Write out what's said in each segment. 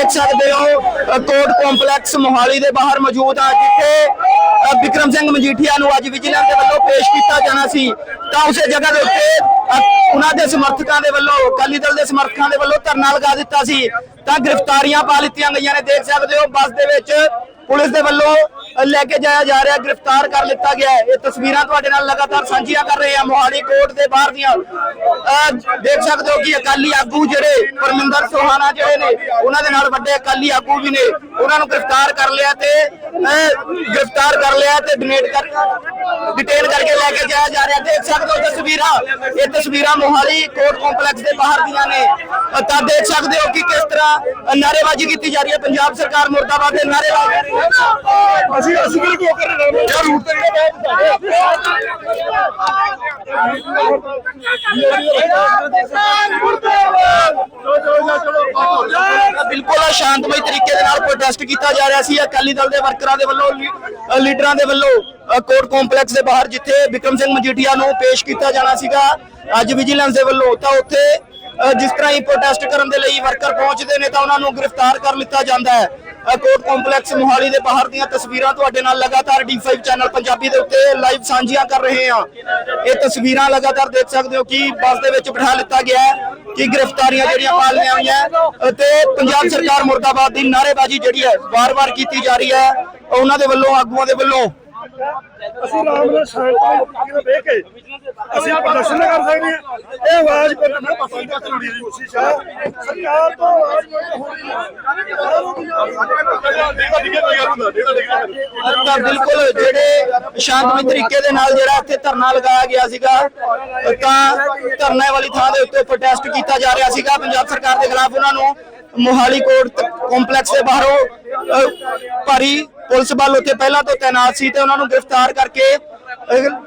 ਦੇਖ ਸਕਦੇ ਹੋ ਕੋਰਟ ਕੰਪਲੈਕਸ ਮੋਹਾਲੀ ਦੇ ਬਾਹਰ ਮੌਜੂਦ ਆ, ਜਿੱਥੇ ਵਿਕਰਮ ਸਿੰਘ ਮਜੀਠੀਆ ਨੂੰ ਅੱਜ ਵਿਜੀਲੈਂਸ ਦੇ ਵੱਲੋਂ ਪੇਸ਼ ਕੀਤਾ ਜਾਣਾ ਸੀ। ਤਾਂ ਉਸੇ ਜਗ੍ਹਾ ਦੇ ਉੱਤੇ ਉਹਨਾਂ ਦੇ ਸਮਰਥਕਾਂ ਦੇ ਵੱਲੋਂ, ਅਕਾਲੀ ਦਲ ਦੇ ਸਮਰਥਕਾਂ ਦੇ ਵੱਲੋਂ ਧਰਨਾ ਲਗਾ ਦਿੱਤਾ ਸੀ। ਤਾਂ ਗ੍ਰਿਫਤਾਰੀਆਂ ਪਾ ਲਿੱਤੀਆਂ ਗਈਆਂ ਨੇ, ਦੇਖ ਸਕਦੇ ਹੋ, ਬੱਸ ਦੇ ਵਿੱਚ ਪੁਲਿਸ ਦੇ ਵੱਲੋਂ ਲੈ ਕੇ ਜਾਇਆ ਜਾ ਰਿਹਾ, ਗ੍ਰਿਫਤਾਰ ਕਰ ਲਿੱਤਾ ਗਿਆ ਹੈ। ਇਹ ਤਸਵੀਰਾਂ ਤੁਹਾਡੇ ਨਾਲ ਲਗਾਤਾਰ ਸਾਂਝੀਆਂ ਕਰ ਰਹੇ ਹਾਂ। ਮੋਹਾਲੀ ਕੋਰਟ ਦੇ ਬਾਹਰ ਦੀਆਂ। ਦੇਖ ਸਕਦੇ ਹੋ ਕਿ ਅਕਾਲੀ ਆਗੂ ਜਿਹੜੇ ਪਰਮਿੰਦਰ ਸੋਹਾਣਾ ਜਿਹੜੇ ਨੇ, ਉਹਨਾਂ ਦੇ ਨਾਲ ਵੱਡੇ ਅਕਾਲੀ ਆਗੂ ਵੀ ਨੇ। ਉਹਨਾਂ ਨੂੰ ਗ੍ਰਿਫਤਾਰ ਕਰ ਲਿਆ ਤੇ ਗ੍ਰਿਫਤਾਰ ਕਰ ਲਿਆ ਤੇ ਡਿਨੇਟ ਕਰ ਡਿਟੇਨ ਕਰਕੇ ਲੈ ਕੇ ਜਾਇਆ ਜਾ ਰਿਹਾ ਦੇਖ ਸਕਦੇ ਹੋ ਤਸਵੀਰਾਂ ਇਹ ਤਸਵੀਰਾਂ ਮੋਹਾਲੀ ਕੋਰਟ ਕੰਪਲੈਕਸ ਦੇ ਬਾਹਰ ਦੀਆਂ ਨੇ। ਤਾਂ ਦੇਖ ਸਕਦੇ ਹੋ ਕਿ ਕਿਸ ਤਰ੍ਹਾਂ ਅ, ਨਾਅਰੇਬਾਜ਼ੀ ਕੀਤੀ ਜਾ ਰਹੀ ਹੈ। ਪੰਜਾਬ ਸਰਕਾਰ ਮੁਰਦਾਬਾਦ ਦੇ ਨਾਅਰੇਬਾਜ਼ੀ ਅਸੀਂ ਅਸੀਂ ਵੀ ਕੋ ਕਰ ਰਹੇ ਹਾਂ ਰੂਟ ਤੇ ਤਾਂ ਬਿਲਕੁਲ ਸ਼ਾਂਤਮਈ ਤਰੀਕੇ ਦੇ ਨਾਲ ਪ੍ਰੋਟੈਸਟ ਕੀਤਾ ਜਾ ਰਿਹਾ ਸੀ। ਅਕਾਲੀ ਦਲ ਦੇ ਵਰਕਰਾਂ ਦੇ ਵੱਲੋਂ ਲੀਡਰਾਂ ਦੇ ਵੱਲੋਂ ਕੋਰਟ ਕੰਪਲੈਕਸ ਦੇ ਬਾਹਰ ਜਿੱਥੇ ਵਿਕਰਮ ਸਿੰਘ ਮਜੀਠੀਆ ਨੂੰ ਪੇਸ਼ ਕੀਤਾ ਜਾਣਾ ਸੀਗਾ ਅੱਜ ਵਿਜੀਲੈਂਸ ਦੇ ਵੱਲੋਂ ਤਾਂ ਉੱਥੇ ਜਿਸ ਤਰ੍ਹਾਂ ਹੀ ਪ੍ਰੋਟੈਸਟ ਕਰਨ ਦੇ ਲਈ ਵਰਕਰ ਪਹੁੰਚਦੇ ਨੇ ਤਾਂ ਉਹਨਾਂ ਨੂੰ ਗ੍ਰਿਫਤਾਰ ਕਰ ਲਿੱਤਾ ਜਾਂਦਾ ਹੈ। ਕੋਰਟ ਕੰਪਲੈਕਸ ਮੋਹਾਲੀ ਦੇ ਬਾਹਰ ਦੀਆਂ ਤਸਵੀਰਾਂ ਤੁਹਾਡੇ ਨਾਲ ਲਗਾਤਾਰ D5 ਚੈਨਲ ਪੰਜਾਬੀ ਦੇ ਉੱਤੇ ਲਾਈਵ ਸਾਂਝੀਆਂ ਕਰ ਰਹੇ ਹਾਂ। ਇਹ ਤਸਵੀਰਾਂ ਲਗਾਤਾਰ ਦੇਖ ਸਕਦੇ ਹੋ ਕਿ ਬੱਸ ਦੇ ਵਿੱਚ ਬਿਠਾ ਲਿੱਤਾ ਗਿਆ ਹੈ। ਕਿ ਗ੍ਰਿਫਤਾਰੀਆਂ ਜਿਹੜੀਆਂ ਪਾ ਲਈਆਂ ਹੋਈਆਂ ਤੇ ਪੰਜਾਬ ਸਰਕਾਰ ਮੁਰਦਾਬਾਦ ਦੀ ਨਾਅਰੇਬਾਜ਼ੀ ਜਿਹੜੀ ਹੈ ਵਾਰ-ਵਾਰ ਕੀਤੀ ਜਾ ਰਹੀ ਹੈ। ਉਹਨਾਂ ਦੇ ਵੱਲੋਂ, ਆਗੂਆਂ ਦੇ ਵੱਲੋਂ ਅਸੀਂ ਰਾਮ ਨਾਲ ਸ਼ਾਂਤੀ ਨਾਲ ਕੇ ਅਸੀਂ ਪ੍ਰਦਰਸ਼ਨ ਨਾ ਕਰ ਸਕਦੇ ਹਾਂ। ਇਹ ਆਵਾਜ਼ ਕੋਈ ਨਾ ਪਸੰਦ ਕਰਨੀ ਦੀ ਕੋਸ਼ਿਸ਼ ਹੈ ਸਰਕਾਰ ਤੋਂ ਆਵਾਜ਼ ਤਾਂ ਬਿਲਕੁਲ ਜਿਹੜੇ ਸ਼ਾਂਤਮਈ ਤਰੀਕੇ ਦੇ ਨਾਲ ਜਿਹੜਾ ਇੱਥੇ ਧਰਨਾ ਲਗਾਇਆ ਗਿਆ ਸੀਗਾ ਤਾਂ ਧਰਨੇ ਵਾਲੀ ਥਾਂ ਦੇ ਉੱਤੇ ਪ੍ਰੋਟੈਸਟ ਕੀਤਾ ਜਾ ਰਿਹਾ ਸੀਗਾ। ਪੰਜਾਬ ਸਰਕਾਰ ਦੇ ਖਿਲਾਫ ਉਹਨਾਂ ਨੂੰ ਮੋਹਾਲੀ ਕੋਰਟ ਕੰਪਲੈਕਸ ਦੇ ਬਾਹਰੋਂ ਭਾਰੀ ਪੁਲਿਸ ਬਲ ਉੱਥੇ ਪਹਿਲਾਂ ਤੋਂ ਤਾਇਨਾਤ ਸੀ ਤੇ ਉਹਨਾਂ ਨੂੰ ਗ੍ਰਿਫਤਾਰ ਕਰਕੇ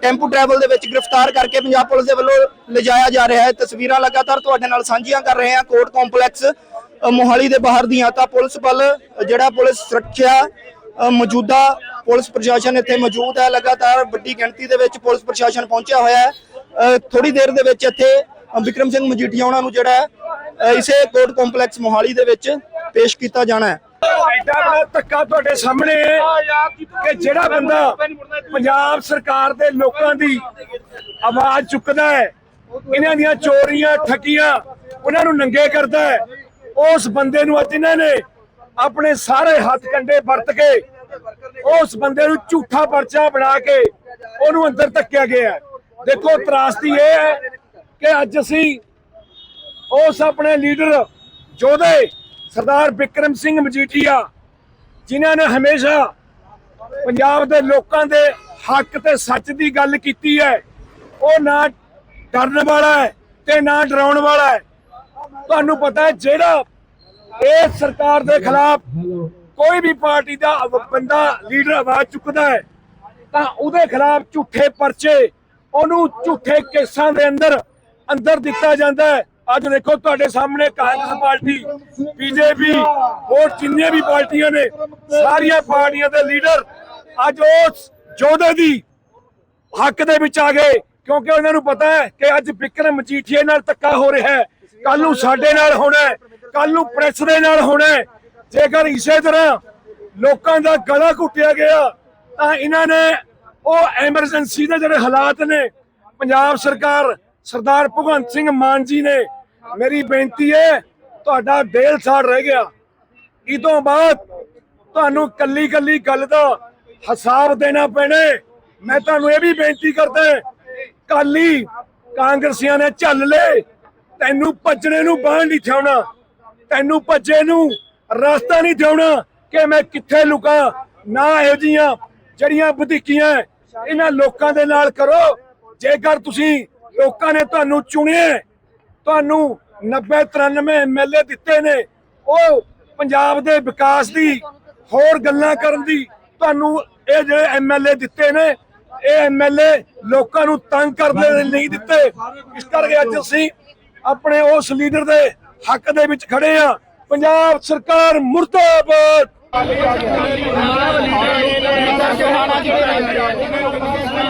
ਟੈਂਪੂ ਟਰੈਵਲ ਦੇ ਵਿੱਚ ਗ੍ਰਿਫਤਾਰ ਕਰਕੇ ਪੰਜਾਬ ਪੁਲਿਸ ਦੇ ਵੱਲੋਂ ਲਿਜਾਇਆ ਜਾ ਰਿਹਾ ਹੈ। ਤਸਵੀਰਾਂ ਲਗਾਤਾਰ ਤੁਹਾਡੇ ਨਾਲ ਸਾਂਝੀਆਂ ਕਰ ਰਹੇ ਹਾਂ। ਕੋਰਟ ਕੰਪਲੈਕਸ ਮੋਹਾਲੀ ਦੇ ਬਾਹਰ ਦੀਆਂ ਤਾਂ ਪੁਲਿਸ ਬਲ ਜਿਹੜਾ ਪੁਲਿਸ ਸੁਰੱਖਿਆ ਮੌਜੂਦਾ ਪੁਲਿਸ ਪ੍ਰਸ਼ਾਸਨ ਇੱਥੇ ਮੌਜੂਦ ਹੈ। ਲਗਾਤਾਰ ਵੱਡੀ ਗਿਣਤੀ ਦੇ ਵਿੱਚ ਪੁਲਿਸ ਪ੍ਰਸ਼ਾਸਨ ਪਹੁੰਚਿਆ ਹੋਇਆ ਹੈ। ਥੋੜੀ ਦੇਰ ਦੇ ਵਿੱਚ ਇੱਥੇ ਅ, ਵਿਕਰਮ ਸਿੰਘ ਮਜੀਠੀਆ ਉਹਨਾਂ ਨੂੰ ਜਿਹੜਾ ਇਸੇ ਕੋਰਟ ਕੰਪਲੈਕਸ ਮੋਹਾਲੀ ਦੇ ਵਿੱਚ ਪੇਸ਼ ਕੀਤਾ ਜਾਣਾ ਹੈ। ਐਡਾ ਬੜਾ ਧੱਕਾ ਤੁਹਾਡੇ ਸਾਹਮਣੇ ਕਿ ਜਿਹੜਾ ਬੰਦਾ ਪੰਜਾਬ ਸਰਕਾਰ ਦੇ ਲੋਕਾਂ ਦੀ ਆਵਾਜ਼ ਚੁੱਕਦਾ ਹੈ ਇਹਨਾਂ ਦੀਆਂ ਚੋਰੀਆਂ ਠੱਗੀਆਂ ਉਹਨਾਂ ਨੂੰ ਨੰਗੇ ਕਰਦਾ ਹੈ ਉਸ ਬੰਦੇ ਨੂੰ ਅੱਜ ਇਹਨਾਂ ਨੇ ਆਪਣੇ ਸਾਰੇ ਹੱਥ ਕੰਡੇ ਵਰਤ ਕੇ ਉਸ ਬੰਦੇ ਨੂੰ ਝੂਠਾ ਪਰਚਾ ਬਣਾ ਕੇ ਉਹਨੂੰ ਅੰਦਰ ਧੱਕਿਆ ਗਿਆ। ਦੇਖੋ ਤਰਾਸਦੀ ਇਹ ਹੈ ਕਿ ਅੱਜ ਅਸੀਂ ਉਸ ਆਪਣੇ ਲੀਡਰ ਜੋਧੇ ਸਰਦਾਰ ਵਿਕਰਮ ਸਿੰਘ ਮਜੀਠੀਆ, ਜਿਨ੍ਹਾਂ ਨੇ ਹਮੇਸ਼ਾ ਪੰਜਾਬ ਦੇ ਲੋਕਾਂ ਦੇ ਹੱਕ ਤੇ ਸੱਚ ਦੀ ਗੱਲ ਕੀਤੀ ਹੈ। ਉਹ ਨਾ ਡਰਨ ਵਾਲਾ ਹੈ ਤੇ ਨਾ ਡਰਾਉਣ ਵਾਲਾ ਹੈ। ਤੁਹਾਨੂੰ ਪਤਾ ਹੈ ਜਿਹੜਾ ਇਸ ਸਰਕਾਰ ਦੇ ਖਿਲਾਫ ਕੋਈ ਵੀ ਪਾਰਟੀ ਦਾ ਬੰਦਾ ਲੀਡਰ ਆਵਾਜ਼ ਚੁੱਕਦਾ ਹੈ, ਤਾਂ ਉਹਦੇ ਖਿਲਾਫ ਝੂਠੇ ਪਰਚੇ ਉਹਨੂੰ ਝੂਠੇ ਕੇਸਾਂ ਦੇ ਅੰਦਰ ਅੰਦਰ ਦਿੱਤਾ ਜਾਂਦਾ ਹੈ। ਅੱਜ ਦੇਖੋ ਤੁਹਾਡੇ ਸਾਹਮਣੇ ਕਾਂਗਰਸ ਪਾਰਟੀ, ਬੀਜੇਪੀ, ਹੋਰ ਜਿੰਨੀਆਂ ਵੀ ਪਾਰਟੀਆਂ ਨੇ, ਸਾਰੀਆਂ ਪਾਰਟੀਆਂ ਦੇ ਲੀਡਰ ਅੱਜ ਉਸ ਯੋਧੇ ਦੀ ਹੱਕ ਦੇ ਵਿੱਚ ਆ ਗਏ, ਕਿਉਂਕਿ ਉਹਨਾਂ ਨੂੰ ਪਤਾ ਹੈ ਕਿ ਅੱਜ ਵਿਕਰਮ ਮਜੀਠੀਏ ਨਾਲ ਧੱਕਾ ਹੋ ਰਿਹਾ ਹੈ ਕੱਲ ਨੂੰ ਸਾਡੇ ਨਾਲ ਹੋਣਾ ਕੱਲ ਨੂੰ ਪ੍ਰੈਸ ਦੇ ਨਾਲ ਹੋਣਾ ਜੇਕਰ ਇਸੇ ਤਰ੍ਹਾਂ ਲੋਕਾਂ ਦਾ ਗਲਾ ਘੁੱਟਿਆ ਗਿਆ, ਤਾਂ ਇਹਨਾਂ ਨੇ ਉਹ ਐਮਰਜੈਂਸੀ ਦੇ ਜਿਹੜੇ ਹਾਲਾਤ ਨੇ, ਪੰਜਾਬ ਸਰਕਾਰ ਸਰਦਾਰ ਭਗਵੰਤ ਸਿੰਘ ਮਾਨ ਜੀ ਨੇ ਮੇਰੀ ਬੇਨਤੀ ਹੈ, ਤੁਹਾਡਾ ਦੇਲ ਸਾੜ ਰਹਿ ਗਿਆ। ਇਹ ਬਾਅਦ ਤੁਹਾਨੂੰ ਕੱਲੀ ਕੱਲੀ ਗੱਲ ਦਾ ਹਿਸਾਬ ਦੇਣਾ ਪੈਣਾ ਮੈਂ ਤੁਹਾਨੂੰ ਇਹ ਵੀ ਬੇਨਤੀ ਕਰਦਾ ਕਾਲੀ ਕਾਂਗਰਸੀਆਂ ਨੇ ਝੱਲ ਲੈ ਤੈਨੂੰ ਭੱਜਣੇ ਨੂੰ ਬਾਹਰ ਨਹੀਂ ਥਿਆਉਣਾ ਤੈਨੂੰ ਭੱਜੇ ਨੂੰ ਰਸਤਾ ਨਹੀਂ ਥਿਆਉਣਾ ਕਿ ਮੈਂ ਕਿੱਥੇ ਲੁਕਾਂ। ਨਾ ਇਹੋ ਜੀਆਂ ਜਿਹੜੀਆਂ ਵਧੀਕੀਆਂ, ਇਹਨਾਂ ਲੋਕਾਂ ਦੇ ਨਾਲ ਕਰੋ। ਜੇਕਰ ਤੁਸੀਂ ਲੋਕਾਂ ਨੇ ਤੁਹਾਨੂੰ ਚੁਣਿਆ ਤੁਹਾਨੂੰ 90 93 ਐਮਐਲਏ ਦਿੱਤੇ ਨੇ। ਉਹ ਪੰਜਾਬ ਦੇ ਵਿਕਾਸ ਦੀ ਹੋਰ ਗੱਲਾਂ ਕਰਨ ਦੀ ਤੁਹਾਨੂੰ ਇਹ ਜਿਹੜੇ ਐਮਐਲਏ ਦਿੱਤੇ ਨੇ, ਇਹ ਐਮਐਲਏ ਲੋਕਾਂ ਨੂੰ ਤੰਗ ਕਰਦੇ ਨਹੀਂ ਦਿੱਤੇ। ਇਸ ਕਰਕੇ ਅੱਜ ਅਸੀਂ ਆਪਣੇ ਉਸ ਲੀਡਰ ਦੇ ਹੱਕ ਦੇ ਵਿੱਚ ਖੜੇ ਆ ਪੰਜਾਬ ਸਰਕਾਰ ਮੁਰਦਾਬਾਦ।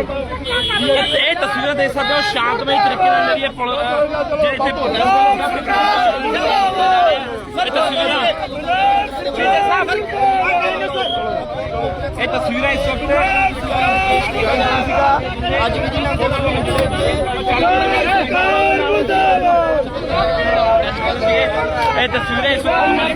ਇਹ ਇਹ ਤਸਵੀਰਾਂ ਦੇਖ ਸਕਦੇ ਹੋ ਸ਼ਾਂਤਮਈ ਤਰੀਕੇ ਨਾਲ ਜਿਹੜੀ ਇਹ ਪੁਲ ਅਹ, ਜਿਹੜੇ ਇੱਥੇ ਭੋਟਾ ਇਹ ਤਸਵੀਰਾਂ ਇਹ ਤਸਵੀਰਾਂ ਇਸ ਵਕਤ ਅੱਜ ਵੀ ਜਿਨ੍ਹਾਂ ਇਹ ਤਸਵੀਰਾਂ ਇਸ ਵਕਤ ਮਾਰੀ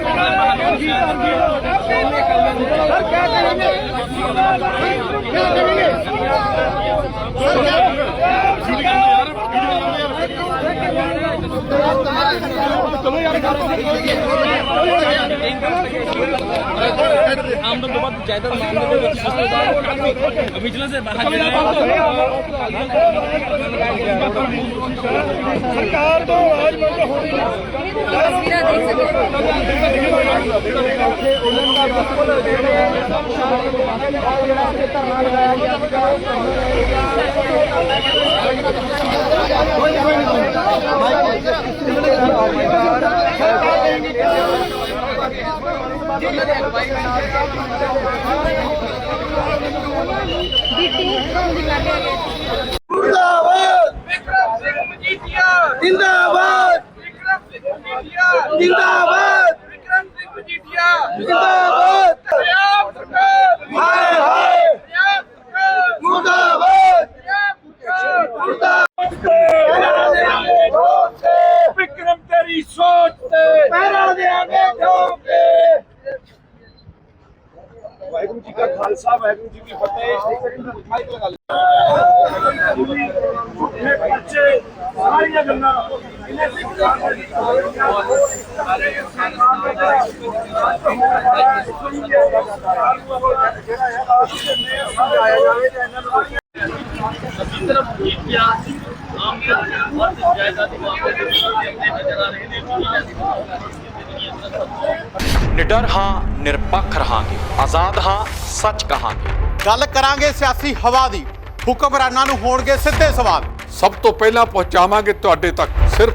ਕੋਲ ਦੇ ਬਾਹਰ ਆਮਦਨ ਤੋਂ ਵੱਧ ਜਾਇਦਾਦ ਮਾਮਲੇ ਦੇ ਵਿੱਚ ਕਾਫੀ ਵਿਜੀਲੈਂਸ ਦੇ ਬਾਹਰ ਜਿਹੜਾ ਜਿੰਦਾਬਾਦ ਵਿਕਰਮ ਸਿੰਘ ਮਜੀਠੀਆ ਜਿੰਦਾਬਾਦ ਵਿਕਰਮ ਸਿੰਘ ਮਜੀਠੀਆ ਜਿੰਦਾਬਾਦ ਵਿਕਰਮ ਸਿੰਘ ਮਜੀਠੀਆ ਜਿੰਦਾਬਾਦ ਪੰਜਾਬ ਸਰਕਾਰ ਹਾਏ ਹਾਏ ਮੁਰਦਾਬਾਦ। ਸਰਕਾਰ ਵਿਕਰਮ ਤੇਰੀ ਸੋਚ ਤੇ ਪਹਿਰਾ ਦੇਾਂਗੇ ਠੋਕ। ਕੇ ਵਾਹਿਗੁਰੂ ਜੀ ਕਾ ਖਾਲਸਾ ਵਾਹਿਗੁਰੂ ਜੀ ਕੀ ਫਤਿਹ। ਮਾਈਕ ਲਗਾ ਝੂਠੇ ਬੱਚੇ ਸਾਰੀਆਂ ਗੱਲਾਂ। ਇਹਨੇ ਨਿਡਰ ਹਾਂ ਨਿਰਪੱਖ ਰਹਾਂਗੇ। ਆਜ਼ਾਦ ਹਾਂ ਸੱਚ ਕਹਾਂਗੇ। ਗੱਲ ਕਰਾਂਗੇ ਸਿਆਸੀ ਹਵਾ ਦੀ। ਹੁਕਮਰਾਨਾਂ ਨੂੰ ਹੋਣਗੇ ਸਿੱਧੇ ਸਵਾਲ। ਸਭ ਤੋਂ ਪਹਿਲਾਂ ਪਹੁੰਚਾਵਾਂਗੇ ਤੁਹਾਡੇ ਤੱਕ। ਸਿਰਫ